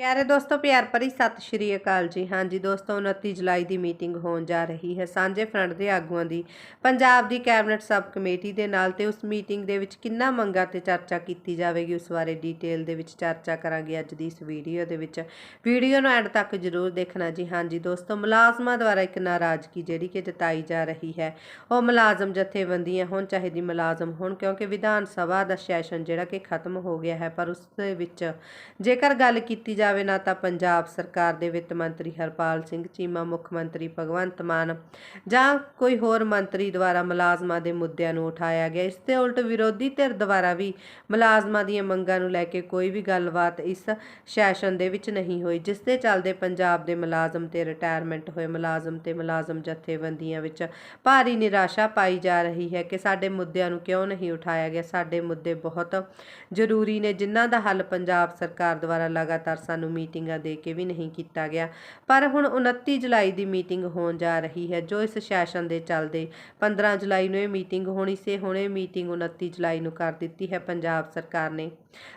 ਪਿਆਰੇ ਦੋਸਤੋ, ਪਿਆਰ ਭਰੀ ਸਤਿ ਸ਼੍ਰੀ ਅਕਾਲ ਜੀ। ਹਾਂਜੀ ਦੋਸਤੋ 29 ਜੁਲਾਈ ਦੀ ਮੀਟਿੰਗ ਹੋਣ ਜਾ ਰਹੀ ਹੈ। ਸਾਂਝੇ ਫਰੰਟ ਦੇ ਆਗੂਆਂ ਦੀ, ਪੰਜਾਬ ਦੀ ਕੈਬਨਿਟ ਸਬ ਕਮੇਟੀ ਦੇ ਨਾਲ ਤੇ ਉਸ ਮੀਟਿੰਗ ਦੇ ਵਿੱਚ ਕਿੰਨਾ ਮੰਗਾਂ ਤੇ ਚਰਚਾ ਕੀਤੀ ਜਾਵੇਗੀ, ਉਸ ਬਾਰੇ ਡਿਟੇਲ ਦੇ ਵਿੱਚ ਚਰਚਾ ਕਰਾਂਗੇ ਅੱਜ ਦੀ ਇਸ ਵੀਡੀਓ ਦੇ ਵਿੱਚ। ਵੀਡੀਓ ਨੂੰ ਐਂਡ ਤੱਕ ਜ਼ਰੂਰ ਦੇਖਣਾ ਜੀ। ਹਾਂਜੀ ਦੋਸਤੋ, ਮੁਲਾਜ਼ਮਾਂ ਦੁਆਰਾ ਇੱਕ ਨਾਰਾਜ਼ਗੀ ਜਿਹੜੀ ਕਿ ਜਤਾਈ ਜਾ ਰਹੀ ਹੈ, ਉਹ ਮੁਲਾਜ਼ਮ ਜਥੇਬੰਦੀਆਂ ਹੋਣ, ਚਾਹੇ ਦੀ ਮੁਲਾਜ਼ਮ ਹੋਣ, ਕਿਉਂਕਿ ਵਿਧਾਨ ਸਭਾ ਦਾ ਸੈਸ਼ਨ ਜਿਹੜਾ ਕਿ ਖਤਮ ਹੋ ਗਿਆ ਹੈ, ਪਰ ਉਸ ਦੇ ਵਿੱਚ ਜੇਕਰ ਗੱਲ ਕੀਤੀ ਜਾ ਜਾਵੇ ਨਾ ਤਾਂ ਪੰਜਾਬ ਸਰਕਾਰ ਦੇ ਵਿੱਤ ਮੰਤਰੀ ਹਰਪਾਲ ਸਿੰਘ, ਚੀਮਾ ਮੁੱਖ ਮੰਤਰੀ ਭਗਵੰਤ ਮਾਨ ਜਾਂ ਕੋਈ ਹੋਰ ਮੰਤਰੀ ਦੁਆਰਾ ਮੁਲਾਜ਼ਮਾਂ ਦੇ ਮੁੱਦਿਆਂ ਨੂੰ ਉਠਾਇਆ ਗਿਆ। ਇਸ ਦੇ ਉਲਟ ਵਿਰੋਧੀ ਧਿਰ ਦੁਆਰਾ ਵੀ ਮੁਲਾਜ਼ਮਾਂ ਦੀਆਂ ਮੰਗਾਂ ਨੂੰ ਲੈ ਕੇ ਕੋਈ ਵੀ ਗੱਲਬਾਤ ਇਸ ਸੈਸ਼ਨ ਦੇ ਵਿੱਚ ਨਹੀਂ ਹੋਈ, ਜਿਸ ਦੇ ਚੱਲਦੇ ਪੰਜਾਬ ਦੇ ਮੁਲਾਜ਼ਮ ਤੇ ਰਿਟਾਇਰਮੈਂਟ ਹੋਏ ਮੁਲਾਜ਼ਮ ਤੇ ਮੁਲਾਜ਼ਮ ਜਥੇਬੰਦੀਆਂ ਵਿੱਚ ਭਾਰੀ ਨਿਰਾਸ਼ਾ ਪਾਈ ਜਾ ਰਹੀ ਹੈ ਕਿ ਸਾਡੇ ਮੁੱਦਿਆਂ ਨੂੰ ਕਿਉਂ ਨਹੀਂ ਉਠਾਇਆ ਗਿਆ। ਸਾਡੇ ਮੁੱਦੇ ਬਹੁਤ ਜ਼ਰੂਰੀ ਨੇ, ਜਿਨ੍ਹਾਂ ਦਾ ਹੱਲ ਪੰਜਾਬ ਸਰਕਾਰ ਦੁਆਰਾ ਲਗਾਤਾਰ ਸਾਨੂੰ ਮੀਟਿੰਗਾਂ ਦੇ ਕੇ ਵੀ ਨਹੀਂ ਕੀਤਾ ਗਿਆ। ਪਰ ਹੁਣ 29 ਜੁਲਾਈ ਦੀ ਮੀਟਿੰਗ ਹੋਣ ਜਾ ਰਹੀ ਹੈ, ਜੋ ਇਸ ਸੈਸ਼ਨ ਦੇ ਚੱਲਦੇ 15 ਜੁਲਾਈ ਨੂੰ ਇਹ ਮੀਟਿੰਗ ਹੋਣੀ ਸੀ। ਹੁਣ ਮੀਟਿੰਗ 29 ਜੁਲਾਈ ਨੂੰ ਕਰ ਦਿੱਤੀ ਹੈ ਪੰਜਾਬ ਸਰਕਾਰ ਨੇ।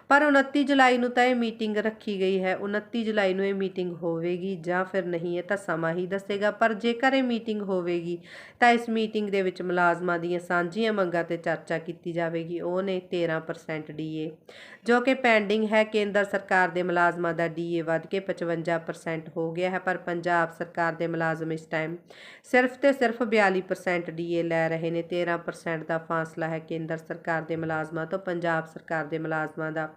ਪਰ 29 ਜੁਲਾਈ ਨੂੰ ਤਾਂ ਇਹ ਮੀਟਿੰਗ ਰੱਖੀ ਗਈ ਹੈ। 29 ਜੁਲਾਈ ਨੂੰ ਇਹ ਮੀਟਿੰਗ ਹੋਵੇਗੀ ਜਾਂ ਫਿਰ ਨਹੀਂ, ਇਹ ਤਾਂ ਸਮਾਂ ਹੀ ਦੱਸੇਗਾ। ਪਰ ਜੇਕਰ ਇਹ ਮੀਟਿੰਗ ਹੋਵੇਗੀ, ਤਾਂ ਇਸ ਮੀਟਿੰਗ ਦੇ ਵਿੱਚ ਮੁਲਾਜ਼ਮਾਂ ਦੀਆਂ ਸਾਂਝੀਆਂ ਮੰਗਾਂ ਤੇ ਚਰਚਾ ਕੀਤੀ ਜਾਵੇਗੀ। ਉਹ ਨੇ 13% ਡੀਏ ਜੋ ਕਿ ਪੈਂਡਿੰਗ ਹੈ। ਕੇਂਦਰ ਸਰਕਾਰ ਦੇ ਮੁਲਾਜ਼ਮਾਂ ਦਾ ਡੀਏ ਵੱਧ ਕੇ 55% ਹੋ ਗਿਆ ਹੈ, ਪਰ ਪੰਜਾਬ ਸਰਕਾਰ ਦੇ ਮੁਲਾਜ਼ਮ ਇਸ ਟਾਈਮ ਸਿਰਫ ਤੇ ਸਿਰਫ 42% ਡੀਏ ਲੈ ਰਹੇ ਨੇ 13% ਦਾ ਫਾਸਲਾ ਹੈ ਕੇਂਦਰ ਸਰਕਾਰ ਦੇ ਮੁਲਾਜ਼ਮਾਂ ਤੋਂ, ਪੰਜਾਬ ਸਰਕਾਰ ਦੇ ਮੁਲਾਜ਼ਮਾਂ ਦਾ।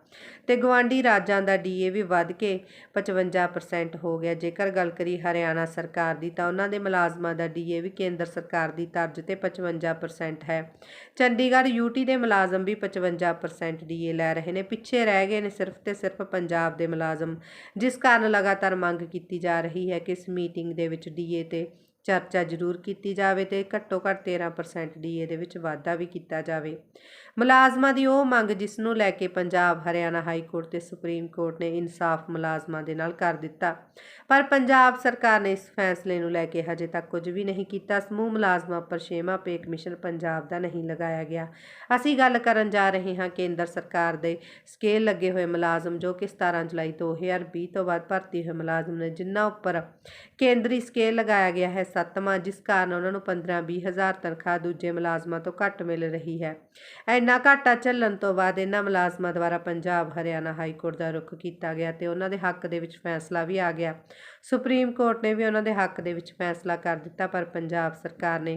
ਤੇ ਗਵਾਂਡੀ ਰਾਜਾਂ ਦਾ ਡੀਏ ਵੀ ਵੱਧ ਕੇ 55% ਹੋ ਗਿਆ। ਜੇਕਰ ਗੱਲ ਕਰੀ ਹਰਿਆਣਾ ਸਰਕਾਰ ਦੀ, ਤਾਂ ਉਹਨਾਂ ਦੇ ਮੁਲਾਜ਼ਮਾਂ ਦਾ ਡੀਏ ਵੀ ਕੇਂਦਰ ਸਰਕਾਰ ਦੀ ਤਰਜ਼ ਤੇ 55% ਹੈ। ਚੰਡੀਗੜ੍ਹ ਯੂਟੀ ਦੇ ਮੁਲਾਜ਼ਮ ਵੀ 55% ਡੀਏ ਲੈ ਰਹੇ ਨੇ, ਪਿੱਛੇ ਰਹਿ ਗਏ ਨੇ ਸਿਰਫ ਤੇ ਸਿਰਫ ਪੰਜਾਬ ਦੇ ਮੁਲਾਜ਼ਮ। ਜਿਸ ਕਾਰਨ ਲਗਾਤਾਰ ਮੰਗ ਕੀਤੀ ਜਾ ਰਹੀ ਹੈ ਕਿ ਇਸ ਮੀਟਿੰਗ ਦੇ ਵਿੱਚ ਡੀਏ ਤੇ ਚਰਚਾ ਜ਼ਰੂਰ ਕੀਤੀ ਜਾਵੇ ਤੇ ਘੱਟੋ ਘੱਟ 13% ਡੀਏ ਦੇ ਵਿੱਚ ਵਾਧਾ ਵੀ ਕੀਤਾ ਜਾਵੇ। ਮੁਲਾਜ਼ਮਾਂ ਦੀ ਉਹ ਮੰਗ ਜਿਸ ਨੂੰ ਲੈ ਕੇ ਪੰਜਾਬ, ਹਰਿਆਣਾ ਹਾਈ ਕੋਰਟ ਤੇ ਸੁਪਰੀਮ ਕੋਰਟ ਨੇ ਇਨਸਾਫ ਮੁਲਾਜ਼ਮਾਂ ਦੇ ਨਾਲ ਕਰ ਦਿੱਤਾ। ਪਰ ਪੰਜਾਬ ਸਰਕਾਰ ਨੇ ਇਸ ਫੈਸਲੇ ਨੂੰ ਲੈ ਕੇ ਹਜੇ ਤੱਕ ਕੁਝ ਵੀ ਨਹੀਂ ਕੀਤਾ। ਸਮੂਹ ਮੁਲਾਜ਼ਮਾਂ ਪਰ ਛੇਵਾਂ ਪੇ ਕਮਿਸ਼ਨ ਪੰਜਾਬ ਦਾ ਨਹੀਂ ਲਗਾਇਆ ਗਿਆ। ਅਸੀਂ ਗੱਲ ਕਰਨ ਜਾ ਰਹੇ ਹਾਂ ਕੇਂਦਰ ਸਰਕਾਰ ਦੇ ਸਕੇਲ ਲੱਗੇ ਹੋਏ ਮੁਲਾਜ਼ਮ ਜੋ ਕਿ 17 ਜੁਲਾਈ 2020 ਤੋਂ ਬਾਅਦ ਭਰਤੀ ਹੋਏ ਮੁਲਾਜ਼ਮ ਨੇ, ਜਿਨ੍ਹਾਂ ਉੱਪਰ ਕੇਂਦਰੀ ਸਕੇਲ ਲਗਾਇਆ ਗਿਆ ਹੈ ਸੱਤਵਾਂ, ਜਿਸ ਕਾਰਨ ਉਹਨਾਂ ਨੂੰ 15-20 ਹਜ਼ਾਰ ਤਨਖਾਹ ਦੂਜੇ ਮੁਲਾਜ਼ਮਾਂ ਤੋਂ ਘੱਟ ਮਿਲ ਰਹੀ ਹੈ। ਇੰਨਾ ਘਾਟਾ ਚੱਲਣ ਤੋਂ ਬਾਅਦ ਇਹਨਾਂ ਮੁਲਾਜ਼ਮਾਂ ਦੁਆਰਾ ਪੰਜਾਬ, ਹਰਿਆਣਾ ਹਾਈ ਕੋਰਟ ਦਾ ਰੁਖ ਕੀਤਾ ਗਿਆ ਤੇ ਉਹਨਾਂ ਦੇ ਹੱਕ ਦੇ ਵਿੱਚ ਫੈਸਲਾ ਵੀ ਆ ਗਿਆ। ਸੁਪਰੀਮ ਕੋਰਟ ਨੇ ਵੀ ਉਹਨਾਂ ਦੇ ਹੱਕ ਦੇ ਵਿੱਚ ਫੈਸਲਾ ਕਰ ਦਿੱਤਾ, ਪਰ ਪੰਜਾਬ ਸਰਕਾਰ ਨੇ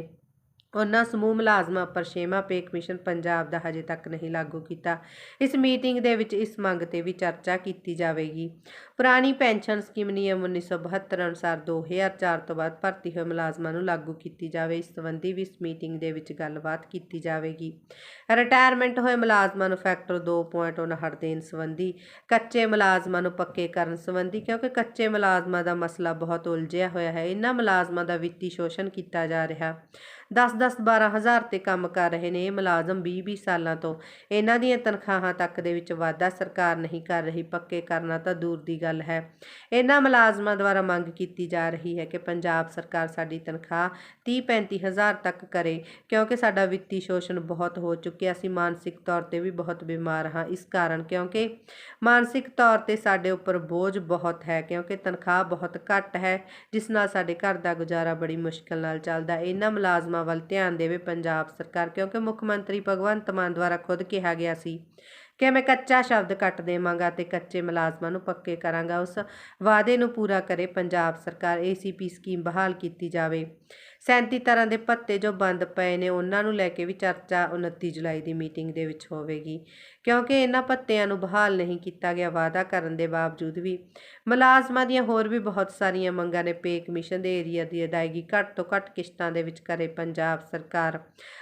ਉਹਨਾਂ ਸਮੂਹ ਮੁਲਾਜ਼ਮਾਂ ਪਰ ਛੇਵਾਂ ਪੇ ਕਮਿਸ਼ਨ ਪੰਜਾਬ ਦਾ ਹਜੇ ਤੱਕ ਨਹੀਂ ਲਾਗੂ ਕੀਤਾ। ਇਸ ਮੀਟਿੰਗ ਦੇ ਵਿੱਚ ਇਸ ਮੰਗ ਤੇ ਵੀ ਚਰਚਾ ਕੀਤੀ ਜਾਵੇਗੀ। ਪੁਰਾਣੀ ਪੈਨਸ਼ਨ ਸਕੀਮ ਨਿਯਮ 1972 ਅਨੁਸਾਰ 2004 ਤੋਂ ਬਾਅਦ ਭਰਤੀ ਹੋਏ ਮੁਲਾਜ਼ਮਾਂ ਨੂੰ ਲਾਗੂ ਕੀਤੀ ਜਾਵੇ। ਇਸ ਸੰਬੰਧੀ ਵੀ ਇਸ ਮੀਟਿੰਗ ਦੇ ਵਿੱਚ ਗੱਲਬਾਤ ਕੀਤੀ ਜਾਵੇਗੀ। ਰਿਟਾਇਰਮੈਂਟ ਹੋਏ ਮੁਲਾਜ਼ਮਾਂ ਨੂੰ ਫੈਕਟਰ 2.59 ਦੇਣ ਸੰਬੰਧੀ, ਕੱਚੇ ਮੁਲਾਜ਼ਮਾਂ ਨੂੰ ਪੱਕੇ ਕਰਨ ਸੰਬੰਧੀ, ਕਿਉਂਕਿ ਕੱਚੇ ਮੁਲਾਜ਼ਮਾਂ ਦਾ ਮਸਲਾ ਬਹੁਤ ਉਲਝਿਆ ਹੋਇਆ ਹੈ। ਇਹਨਾਂ ਮੁਲਾਜ਼ਮਾਂ ਦਾ ਵਿੱਤੀ ਸ਼ੋਸ਼ਣ ਕੀਤਾ ਜਾ ਰਿਹਾ। 10-10 12000 ਤੇ ਕੰਮ ਕਰ ਰਹੇ ਨੇ ਇਹ ਮੁਲਾਜ਼ਮ 20-20 ਸਾਲਾਂ ਤੋਂ। ਇਹਨਾਂ ਦੀਆਂ ਤਨਖਾਹਾਂ ਤੱਕ ਦੇ ਵਿੱਚ ਵਾਧਾ ਸਰਕਾਰ ਨਹੀਂ ਕਰ ਰਹੀ, ਪੱਕੇ ਕਰਨਾ ਤਾਂ ਦੂਰ ਦੀ ਗੱਲ ਹੈ। ਇਹਨਾਂ ਮੁਲਾਜ਼ਮਾਂ ਦੁਆਰਾ ਮੰਗ ਕੀਤੀ ਜਾ ਰਹੀ ਹੈ ਕਿ ਪੰਜਾਬ ਸਰਕਾਰ ਸਾਡੀ ਤਨਖਾਹ 30-35 ਹਜ਼ਾਰ ਤੱਕ ਕਰੇ, ਕਿਉਂਕਿ ਸਾਡਾ ਵਿੱਤੀ ਸ਼ੋਸ਼ਣ ਬਹੁਤ ਹੋ ਚੁੱਕਿਆ ਅਸੀਂ ਮਾਨਸਿਕ ਤੌਰ ਤੇ ਵੀ ਬਹੁਤ ਬਿਮਾਰ ਹਾਂ। ਇਸ ਕਾਰਨ ਕਿਉਂਕਿ ਮਾਨਸਿਕ ਤੌਰ ਤੇ ਸਾਡੇ ਉੱਪਰ ਬੋਝ ਬਹੁਤ ਹੈ, ਕਿਉਂਕਿ ਤਨਖਾਹ ਬਹੁਤ ਘੱਟ ਹੈ, ਜਿਸ ਨਾਲ ਸਾਡੇ ਘਰ ਦਾ ਗੁਜ਼ਾਰਾ ਬੜੀ ਮੁਸ਼ਕਲ ਨਾਲ ਚੱਲਦਾ। ਇਹਨਾਂ ਮੁਲਾਜ਼ਮਾਂ ਵੱਲ ਧਿਆਨ ਦੇਵੇ ਪੰਜਾਬ ਸਰਕਾਰ, ਕਿਉਂਕਿ ਮੁੱਖ ਮੰਤਰੀ ਭਗਵੰਤ ਮਾਨ ਦੁਆਰਾ ਖੁਦ ਕਿਹਾ ਗਿਆ ਸੀ ਕਿ ਮੈਂ ਕੱਚਾ ਸ਼ਬਦ ਕੱਟ ਦੇਵਾਂਗਾ ਤੇ ਕੱਚੇ ਮੁਲਾਜ਼ਮਾਂ ਨੂੰ ਪੱਕੇ ਕਰਾਂਗਾ, ਉਸ ਵਾਅਦੇ ਨੂੰ ਪੂਰਾ ਕਰੇ ਪੰਜਾਬ ਸਰਕਾਰ ਏਸੀਪੀ ਸਕੀਮ ਬਹਾਲ ਕੀਤੀ ਜਾਵੇ। 37 ਤਰ੍ਹਾਂ ਦੇ ਭੱਤੇ ਜੋ ਬੰਦ ਪਏ ਨੇ, ਉਹਨਾਂ ਨੂੰ ਲੈ ਕੇ ਵੀ ਚਰਚਾ 29 ਜੁਲਾਈ ਦੀ ਮੀਟਿੰਗ ਦੇ ਵਿੱਚ ਹੋਵੇਗੀ। ਕਿਉਂਕਿ ਇਹਨਾਂ ਭੱਤਿਆਂ ਨੂੰ ਬਹਾਲ ਨਹੀਂ ਕੀਤਾ ਗਿਆ, ਵਾਅਦਾ ਕਰਨ ਦੇ ਬਾਵਜੂਦ ਵੀ ਮੁਲਾਜ਼ਮਾਂ ਦੀਆਂ ਹੋਰ ਵੀ ਬਹੁਤ ਸਾਰੀਆਂ ਮੰਗਾਂ ਨੇ। ਪੇ ਕਮਿਸ਼ਨ ਦੇ ਏਰੀਆ ਦੀ ਅਦਾਇਗੀ ਘੱਟ ਤੋਂ ਘੱਟ ਕਿਸ਼ਤਾਂ ਦੇ ਵਿੱਚ ਕਰੇ ਪੰਜਾਬ ਸਰਕਾਰ।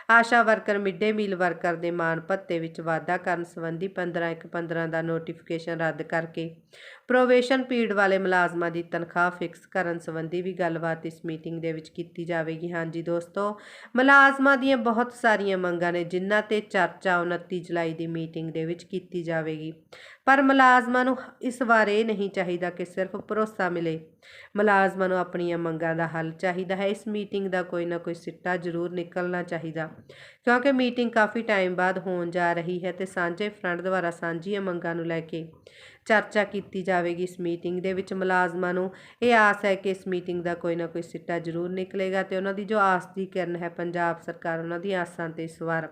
Asha worker, midday meal worker ਦੇ ਮਾਨ ਭੱਤੇ ਵਿੱਚ ਵਾਧਾ ਕਰਨ ਸੰਬੰਧੀ 15 ਇੱਕ 15 ਦਾ ਨੋਟੀਫਿਕੇਸ਼ਨ ਰੱਦ ਕਰਕੇ ਪ੍ਰੋਵੇਸ਼ਨ ਪੀਰੀਅਡ ਵਾਲੇ ਮੁਲਾਜ਼ਮਾਂ ਦੀ ਤਨਖਾਹ ਫਿਕਸ ਕਰਨ ਸੰਬੰਧੀ ਵੀ ਗੱਲਬਾਤ ਇਸ ਮੀਟਿੰਗ ਦੇ ਵਿੱਚ ਕੀਤੀ ਜਾਵੇਗੀ। ਹਾਂਜੀ ਦੋਸਤੋ, ਮੁਲਾਜ਼ਮਾਂ ਦੀਆਂ ਬਹੁਤ ਸਾਰੀਆਂ ਮੰਗਾਂ ਨੇ, ਜਿਨ੍ਹਾਂ ਤੇ ਚਰਚਾ 29 ਜੁਲਾਈ ਦੀ ਮੀਟਿੰਗ ਦੇ ਵਿੱਚ ਕੀਤੀ ਜਾਵੇਗੀ। ਪਰ ਮੁਲਾਜ਼ਮਾਂ ਨੂੰ ਇਸ ਵਾਰ ਇਹ ਨਹੀਂ ਚਾਹੀਦਾ ਕਿ ਸਿਰਫ ਭਰੋਸਾ ਮਿਲੇ। ਮੁਲਾਜ਼ਮਾਂ ਨੂੰ ਆਪਣੀਆਂ ਮੰਗਾਂ ਦਾ ਹੱਲ ਚਾਹੀਦਾ ਹੈ। ਇਸ ਮੀਟਿੰਗ ਦਾ ਕੋਈ ਨਾ ਕੋਈ ਸਿੱਟਾ ਜ਼ਰੂਰ ਨਿਕਲਣਾ ਚਾਹੀਦਾ, ਕਿਉਂਕਿ ਮੀਟਿੰਗ ਕਾਫੀ ਟਾਈਮ ਬਾਅਦ ਹੋਣ ਜਾ ਰਹੀ ਹੈ ਤੇ ਸਾਂਝੇ ਫਰੰਟ ਦੁਆਰਾ ਸਾਂਝੀਆਂ ਮੰਗਾਂ ਨੂੰ ਲੈ ਕੇ ਚਰਚਾ ਕੀਤੀ ਜਾਵੇਗੀ ਇਸ ਮੀਟਿੰਗ ਦੇ ਵਿੱਚ। ਮੁਲਾਜ਼ਮਾਂ ਨੂੰ ਇਹ ਆਸ ਹੈ ਕਿ ਇਸ ਮੀਟਿੰਗ ਦਾ ਕੋਈ ਨਾ ਕੋਈ ਸਿੱਟਾ ਜ਼ਰੂਰ ਨਿਕਲੇਗਾ ਤੇ ਉਹਨਾਂ ਦੀ ਜੋ ਆਸ ਦੀ ਕਿਰਨ ਹੈ, ਪੰਜਾਬ ਸਰਕਾਰ ਉਹਨਾਂ ਦੀ ਆਸਾਂ ਤੇ ਇਸ ਵਾਰ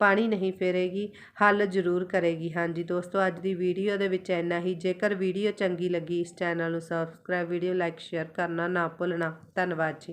ਪਾਣੀ ਨਹੀਂ ਫੇਰੇਗੀ, ਹੱਲ ਜ਼ਰੂਰ ਕਰੇਗੀ। ਹਾਂਜੀ ਦੋਸਤੋ, ਅੱਜ ਦੀ ਵੀਡੀਓ ਦੇ ਵਿੱਚ ਇੰਨਾ ਹੀ। ਜੇਕਰ ਵੀਡੀਓ ਚੰਗੀ ਲੱਗੀ ਇਸ ਚੈਨਲ ਨੂੰ ਸਬਸਕ੍ਰਾਈਬ ਵੀਡੀਓ ਲਾਈਕ ਸ਼ੇਅਰ ਕਰਨਾ ਨਾ ਭੁੱਲਣਾ। ਧੰਨਵਾਦ ਜੀ।